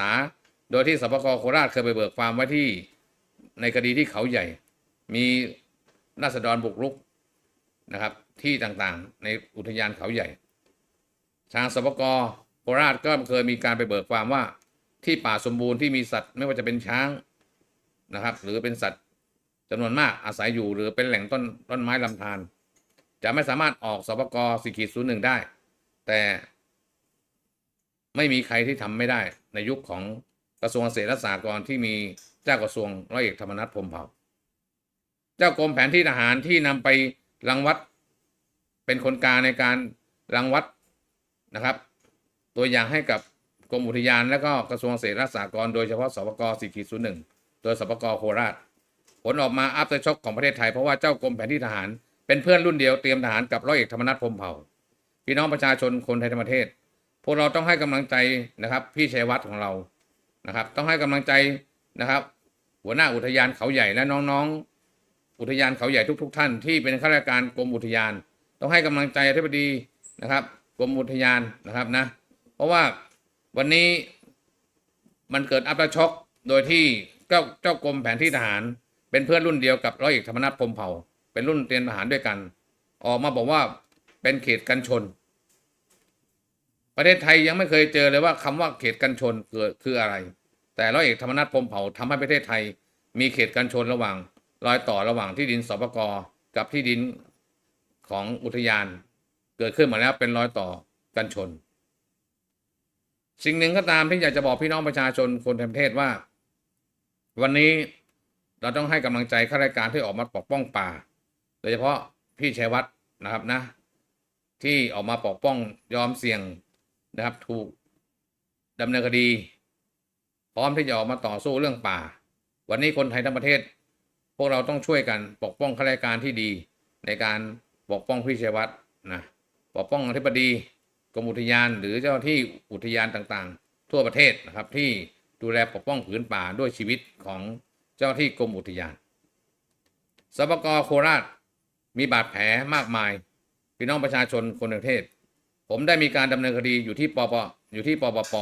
ษา โดยที่สปกโคราชเคยไปเบิกความไว้ที่ในคดีที่เขาใหญ่ มีราษฎรบุกรุกนะครับ ที่ต่างๆ ในอุทยานเขาใหญ่ ทางสปกโคราชก็เคยมีการไปเบิกความว่าที่ป่าสมบูรณ์ที่มีสัตว์ไม่ว่าจะเป็นช้างนะครับ หรือเป็นสัตว์จำนวนมากอาศัยอยู่หรือเป็นแหล่งต้นต้นไม้ลำธารจะไม่สามารถออกสปกสี่ขีดศูนย์หนึ่งได้ แต่ ไม่มีใครที่ทำไม่ได้ในยุคของกระทรวงเกษตรและสหกรณ์ที่มีเจ้ากระทรวงร้อยเอกธรรมนัฐพรมเผ่า เจ้ากรมแผนที่ทหารที่นำไปรังวัดเป็นคนกลางในการรังวัดนะครับ ตัวอย่างให้กับกรมอุทยานและก็กระทรวงเกษตรและสหกรณ์โดยเฉพาะสปกสี่ขีดศูนย์หนึ่งโดยสปกโคราช ผลออกมาอัพเตช็อคของประเทศไทยเพราะว่าเจ้ากรมแผนที่ทหาร เป็นเพื่อนรุ่นเดียวเตรียมทหารกับร้อยเอกธรรมนัฐพรมเผ่า พี่น้องประชาชนคนไทยทั้งประเทศ พวกเราต้องให้กำลังใจนะครับ พี่ชัยวัฒน์ของเรานะครับ ต้องให้กำลังใจนะครับ หัวหน้าอุทยานเขาใหญ่และน้องๆ อุทยานเขาใหญ่ทุกๆท่าน ที่เป็นข้าราชการกรมอุทยาน ต้องให้กำลังใจอธิบดีนะครับกรมอุทยานนะครับนะ เพราะว่าวันนี้มันเกิดอัปช็อกโดยที่เจ้าเจ้ากรมแผนที่ทหาร เป็นเพื่อนรุ่นเดียวกับร้อยเอกธรรมนัฐพรมเผ่า เป็นรุ่นเตรียมทหารด้วยกัน ออกมาบอกว่าเป็นเขตกันชน ประเทศไทยยังไม่เคยเจอเลยว่าคำว่าเขตกันชนคือคืออะไร แต่ร้อยเอกธรรมนัฐพรมเผ่าทำให้ประเทศไทย มีเขตกันชนระหว่างรอยต่อระหว่างที่ดินสปกกับที่ดินของอุทยาน เกิดขึ้นมาแล้วเป็นรอยต่อกันชน สิ่งหนึ่งก็ตามที่อยากจะบอกพี่น้องประชาชนคนทั้งประเทศว่า วันนี้เราต้องให้กำลังใจข้าราชการที่ออกมาปกป้องป่า โดยเฉพาะพี่ชัยวัฒน์นะครับนะ ที่ออกมาปกป้องยอมเสี่ยง นะครับ ถูกดำเนินคดี พร้อมที่จะออกมาต่อสู้เรื่องป่า วันนี้คนไทยทั้งประเทศ พวกเราต้องช่วยกันปกป้องข้าราชการที่ดี ในการปกป้องพี่ชัยวัฒน์นะปกป้องอธิบดีกรมอุทยานหรือเจ้าที่อุทยานต่างๆ ทั่วประเทศนะครับ ที่ดูแลปกป้องผืนป่าด้วยชีวิตของเจ้าที่กรมอุทยานสปกโคราชมีบาดแผลมากมาย พี่น้องประชาชนคนในประเทศ ผมได้มีการดำเนินคดีอยู่ที่ปปอยู่ที่ปปป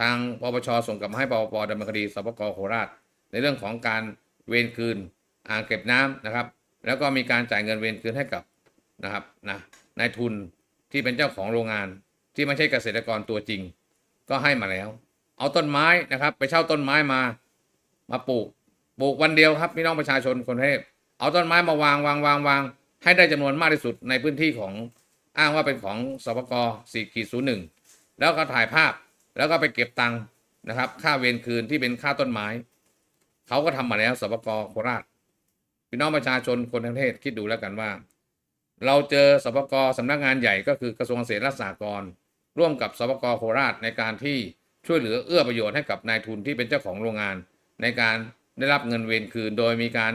ทางปปชส่งกลับมาให้ปปปดำเนินคดีสปกโคราช ในเรื่องของการเวรคืนอ่างเก็บน้ำนะครับ แล้วก็มีการจ่ายเงินเวรคืนให้กับนะครับนะนายทุนที่เป็นเจ้าของโรงงานที่ไม่ใช่เกษตรกรตัวจริง ก็ให้มาแล้ว เอาต้นไม้นะครับ ไปเช่าต้นไม้มามาปลูกปลูกวันเดียวครับพี่น้องประชาชนคนเทพเอาต้นไม้มาวางวางวางวางให้ได้จำนวนมากที่สุดในพื้นที่ของ อ้างว่าเป็นของสปกสี่ขีดศูนย์หนึ่งแล้วก็ถ่ายภาพแล้วก็ไปเก็บตังค์นะครับ ค่าเวรคืนที่เป็นค่าต้นไม้ เขาก็ทำมาแล้วสปกโคราชพี่น้องประชาชนคนทั้งประเทศคิดดูแล้วกันว่า เราเจอสปกสำนักงานใหญ่ก็คือกระทรวงเกษตรและสหกรณ์ร่วมกับสปกโคราชในการที่ช่วยเหลือเอื้อประโยชน์ให้กับนายทุนที่เป็นเจ้าของโรงงาน ในการได้รับเงินเวรคืน โดยมีการ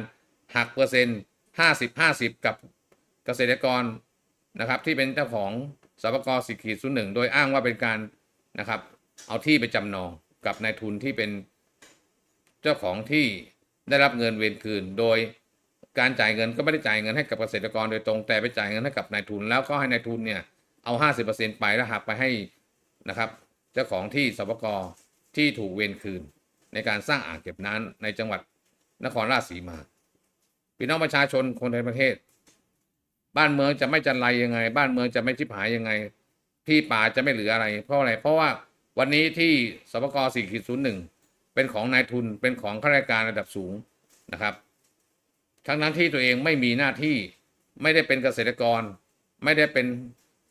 หักเปอร์เซ็นต์ห้าสิบห้าสิบกับเกษตรกร นะครับที่เป็นเจ้าของสปกสิขีดศูนย์หนึ่งโดยอ้างว่าเป็นการนะครับ เอาที่ไปจำนองกับนายทุนที่เป็นเจ้าของที่ได้รับเงินเวรคืน โดยการจ่ายเงินก็ไม่ได้จ่ายเงินให้กับเกษตรกรโดยตรงแต่ไปจ่ายเงินให้กับนายทุน แล้วก็ให้นายทุนเนี่ยเอาห้าสิบเปอร์เซ็นไปแล้วหักไปให้นะครับ เจ้าของที่สปกที่ถูกเวรคืน ในการสร้างอ่างเก็บน้ำในจังหวัดนครราชสีมาพี่น้องประชาชนคนในประเทศ บ้านเมืองจะไม่จันไรยังไง บ้านเมืองจะไม่ชิบหายยังไง ที่ป่าจะไม่เหลืออะไร เพราะอะไร เพราะว่าวันนี้ที่สปกสี่ขีดศูนย์หนึ่งเป็นของนายทุนเป็นของข้าราชการระดับสูงนะครับ ทั้งนั้นที่ตัวเองไม่มีหน้าที่ไม่ได้เป็นเกษตรกร ไม่ได้เป็น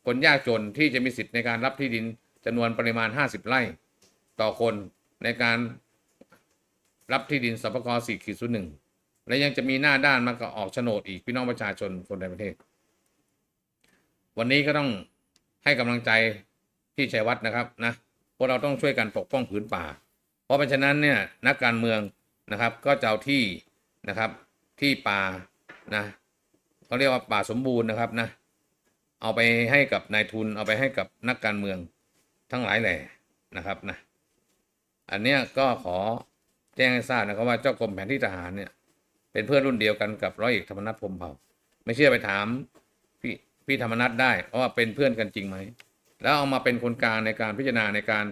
คนยากจนที่จะมีสิทธิ์ในการรับที่ดินจำนวนปริมาณ 50 ไร่ต่อคนในการรับที่ดินสปกสี่ขีดศูนย์หนึ่งและยังจะมีหน้าด้านมาก็ออกโฉนดอีกพี่น้องประชาชนคนในประเทศ วันนี้ก็ต้องให้กำลังใจพี่ชัยวัฒน์นะครับนะพวกเราต้องช่วยกันปกป้องผืนป่า เพราะเป็นฉะนั้นเนี่ยนักการเมืองนะครับ ก็จะเอาที่นะครับที่ป่านะเขาเรียกว่าป่าสมบูรณ์นะครับนะเอาไปให้กับนายทุนเอาไปให้กับนักการเมืองทั้งหลายแหล่นะครับนะอันเนี้ยก็ขอแจ้งให้ทราบนะครับว่าเจ้ากรมแผนที่ทหารเนี่ยเป็นเพื่อนรุ่นเดียวกันกับร้อยเอกธรรมนัฐพรมเผ่า ไม่เชื่อไปถามพี่ พี่ธรรมนัฐได้เพราะว่าเป็นเพื่อนกันจริงไหม แล้วเอามาเป็นคนกลางในการพิจารณาในการ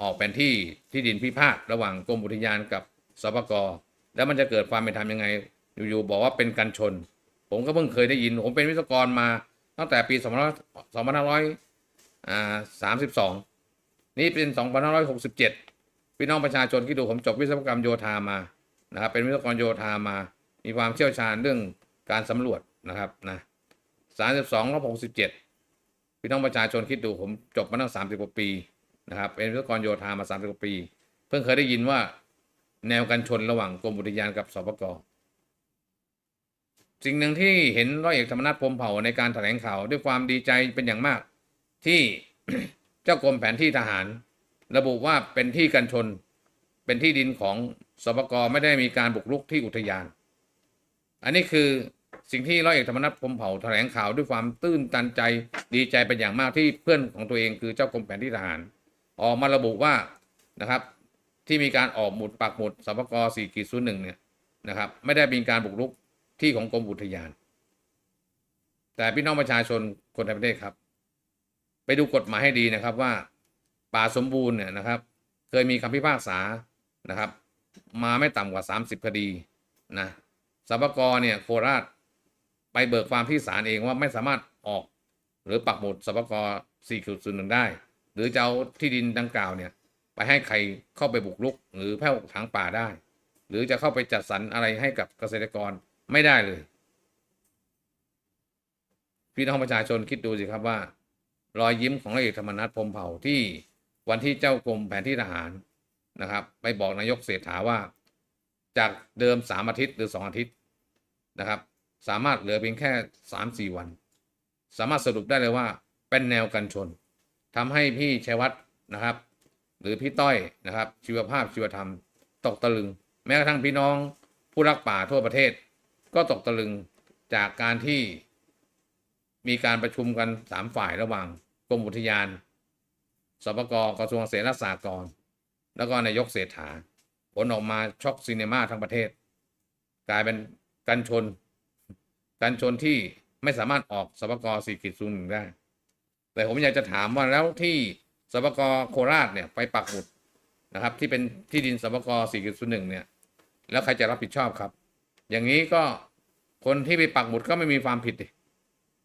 ออกเป็นที่ที่ดินพิพาทระหว่างกรมอุทยานกับสปกแล้วมันจะเกิดความเป็นธรรมยังไง อยู่ๆบอกว่าเป็นกันชน ผมก็เพิ่งเคยได้ยิน ผมเป็นวิศวกรมาตั้งแต่ปี 2532 นี่เป็น 2567 พี่น้องประชาชนที่ดูผมจบวิศวกรรมโยธามานะครับเป็นวิศวกรโยธามา มีความเชี่ยวชาญเรื่องการสำรวจนะครับนะ 32ลบ67พี่น้องประชาชนคิดดูผมจบมาตั้ง30กว่าปีนะครับเป็นวิศวกรโยธามา30กว่าปี เพิ่งเคยได้ยินว่าแนวกันชนระหว่างกรมอุทยานกับสปกสิ่งหนึ่งที่เห็นร้อยเอกธรรมนัฐพรมเผ่าในการแถลงข่าวด้วยความดีใจเป็นอย่างมาก ที่เจ้ากรมแผนที่ทหาร ระบุว่าเป็นที่กันชน เป็นที่ดินของสปกไม่ได้มีการบุกรุกที่อุทยาน อันนี้คือ สิ่งที่ร้อยเอกธรรมนัฐพรมเผ่าแถลงข่าวด้วยความตื้นตันใจดีใจเป็นอย่างมากที่เพื่อนของตัวเองคือเจ้ากรมแผนที่ทหาร ออกมาระบุว่านะครับที่มีการออกหมุดปักหมุดสปก4กีศูนย์หนึ่งเนี่ยนะครับไม่ได้มีการบุกรุกที่ของกรมอุทยาน แต่พี่น้องประชาชนคนในประเทศครับ ไปดูกฎหมายให้ดีนะครับว่าป่าสมบูรณ์เนี่ยนะครับ เคยมีคำพิพากษานะครับ มาไม่ต่ำกว่า 30 คดีนะสปกเนี่ยโคราช ไปเบิกความที่ศาลเองว่าไม่สามารถออกหรือปักหมุดสปก4.01ได้ หรือจะเอาที่ดินดังกล่าวเนี่ย ไปให้ใครเข้าไปบุกรุก หรือแพ่วถางป่าได้ หรือจะเข้าไปจัดสรรอะไรให้กับเกษตรกรไม่ได้เลย พี่น้องประชาชนคิดดูสิครับว่า รอยยิ้มของร้อยเอกธรรมนัฐพรมเผ่าที่วันที่เจ้ากรมแผนที่ทหารนะครับ ไปบอกนายกเศรษฐาว่า จากเดิมสามอาทิตย์หรือสองอาทิตย์นะครับ สามารถเหลือเพียงแค่สามสี่วัน สามารถสรุปได้เลยว่าเป็นแนวกันชนทำให้พี่ชัยวัฒน์นะครับ หรือพี่ต้อยนะครับ ชีวภาพชีวธรรม ตกตะลึง แม้กระทั่งพี่น้องผู้รักป่าทั่วประเทศ ก็ตกตะลึงจากการที่มีการประชุมกันสามฝ่ายระหว่างกรมอุทยานสปกกระทรวงเกษตรและสหกรณ์แล้วก็นายกเศรษฐาผลออกมาช็อกซีเนมาทั้งประเทศ กลายเป็นกันชน กันชนที่ไม่สามารถออกสปกสี่กิจศูนย์หนึ่งได้ แต่ผมอยากจะถามว่าแล้วที่สปกโคราชเนี่ยไปปักหมุดนะครับ ที่เป็นที่ดินสปกสี่กิจศูนย์หนึ่งเนี่ย แล้วใครจะรับผิดชอบครับ อย่างนี้ก็คนที่ไปปักหมุดก็ไม่มีความผิด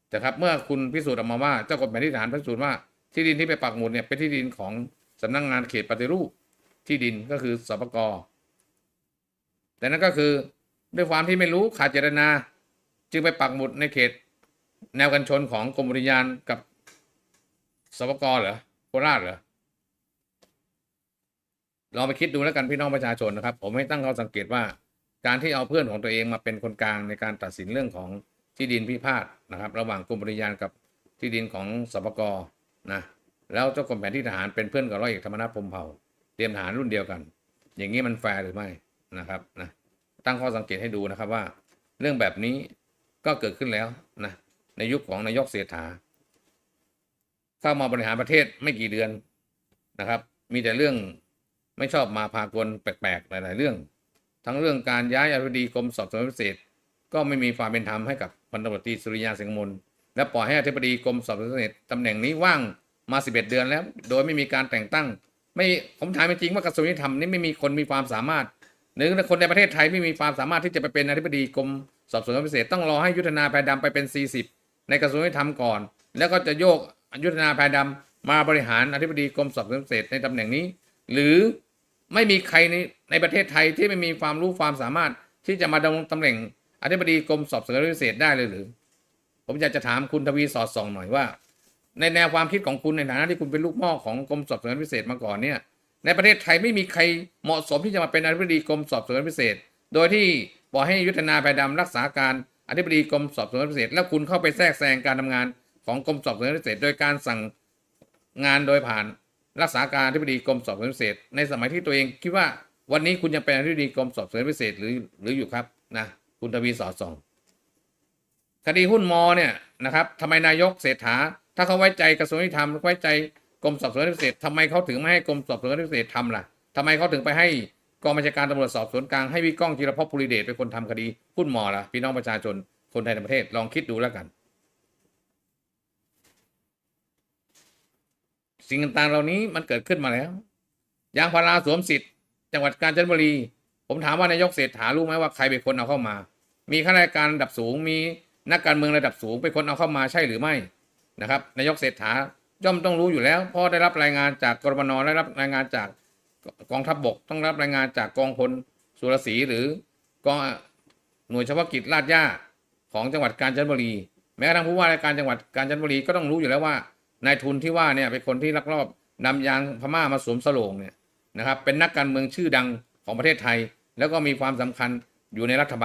แต่ครับเมื่อคุณพิสูจน์ออกมาว่าเจ้ากรมแผนที่ทหารพิสูจน์ว่าที่ดินที่ไปปักหมุดเนี่ยเป็นที่ดินของสำนักงงานเขตปฏิรูปที่ดินก็คือสปกแต่นั่นก็คือด้วยความที่ไม่รู้ขาดเจตนา จึงไปปักหมุดในเขต แนวกันชนของกรมอุทยานกับสปกเหรอโคราชเหรอลองไปคิดดูแล้วกันพี่น้องประชาชนนะครับ ผมให้ตั้งข้อสังเกตว่า การที่เอาเพื่อนของตัวเองมาเป็นคนกลางในการตัดสินเรื่องของที่ดินพิพาทนะครับ ระหว่างกรมอุทยานกับที่ดินของสปกนะแล้วเจ้ากรมแผนที่ทหารเป็นเพื่อนกับร้อยเอกธรรมนัฐพรมเผ่าเตรียมทหารรุ่นเดียวกัน อย่างนี้มันแฟร์หรือไม่นะครับนะตั้งข้อสังเกตให้ดูนะครับว่า เรื่องแบบนี้ ก็เกิดขึ้นแล้วนะในยุคของนายกเศรษฐา เข้ามาบริหารประเทศไม่กี่เดือนนะครับ มีแต่เรื่องไม่ชอบมาพากลแปลกๆหลาย ๆ เรื่อง ทั้งเรื่องการย้ายอธิบดีกรมสอบสวนพิเศษ ก็ไม่มีความเป็นธรรมให้กับพันตำรวจตรีสุริยาสิงห์มนและปล่อยให้อธิบดีกรมสอบสวนพิเศษตำแหน่งนี้ว่างมา 11 เดือนแล้ว โดยไม่มีการแต่งตั้ง ไม่ผมถามจริงว่ากระทรวงยุติธรรมนี่ไม่มีคนมีความสามารถ หรือคนในประเทศไทยไม่มีความสามารถที่จะไปเป็นอธิบดีกรมสอบสวนพิเศษต้องรอให้ยุทธนาแพรดำไปเป็น 40 ในกระทรวงยุติธรรมก่อน แล้วก็จะโยกยุทธนาแพรดำมาบริหารอธิบดีกรมสอบสวนพิเศษในตำแหน่งนี้ หรือไม่มีใครในในประเทศไทยที่ไม่มีความรู้ความสามารถที่จะมาดำรงตำแหน่งอธิบดีกรมสอบสวนพิเศษได้เลยหรือ ผมอยากจะถามคุณทวีสอดส่องหน่อยว่า ในแนวความคิดของคุณในฐานะที่คุณเป็นลูกม้อของกรมสอบสวนพิเศษมาก่อนเนี่ย ในประเทศไทยไม่มีใครเหมาะสมที่จะมาเป็นอธิบดีกรมสอบสวนพิเศษ โดยที่ปล่อยให้ยุทธนาแพรดำรักษาการอธิบดีกรมสอบสวนพิเศษ แล้วคุณเข้าไปแทรกแซงการทำงานของกรมสอบสวนพิเศษ โดยการสั่งงานโดยผ่านรักษาการอธิบดีกรมสอบสวนพิเศษ ในสมัยที่ตัวเองคิดว่าวันนี้คุณยังเป็นอธิบดีกรมสอบสวนพิเศษหรือหรืออยู่ครับนะคุณทวีสอดส่องคดีหุ้นมอเนี่ยนะครับทำไมนายกเศรษฐาถ้าเขาไว้ใจกระทรวงยุติธรรมไว้ใจ กรมสอบสวนพิเศษทำไมเขาถึงไม่ให้กรมสอบสวนพิเศษทำล่ะทำไมเขาถึงไปให้กองบัญชาการตำรวจสอบสวนกลางให้วิก้องจิรพภูริเดชเป็นคนทำคดีหุ้นมอล่ะพี่น้องประชาชนคนไทยในประเทศลองคิดดูแล้วกัน สิ่งต่างๆเหล่านี้มันเกิดขึ้นมาแล้วยางพาราสวมสิทธิ์จังหวัดกาญจนบุรี ผมถามว่านายกเศรษฐารู้ไหมว่าใครเป็นคนเอาเข้ามา มีข้าราชการระดับสูงมีนักการเมืองระดับสูงเป็นคนเอาเข้ามาใช่หรือไม่นะครับ นายกเศรษฐา ย่อมต้องรู้อยู่แล้วเพราะได้รับรายงานจากกรมนได้รับรายงานจากกองทัพบก ต้องรับรายงานจากกองพลสุรศรีหรือกองหน่วยเฉพาะกิจลาดย่าของจังหวัดกาญจนบุรี แม้กระทั่งผู้ว่าราชการจังหวัดกาญจนบุรีก็ต้องรู้อยู่แล้วว่านายทุนที่ว่าเนี่ยเป็นคนที่ลักลอบนำยางพม่ามาสวมสโลงเนี่ยนะครับเป็นนักการเมืองชื่อดังของประเทศไทย แล้วก็มีความสำคัญอยู่ในรัฐบาล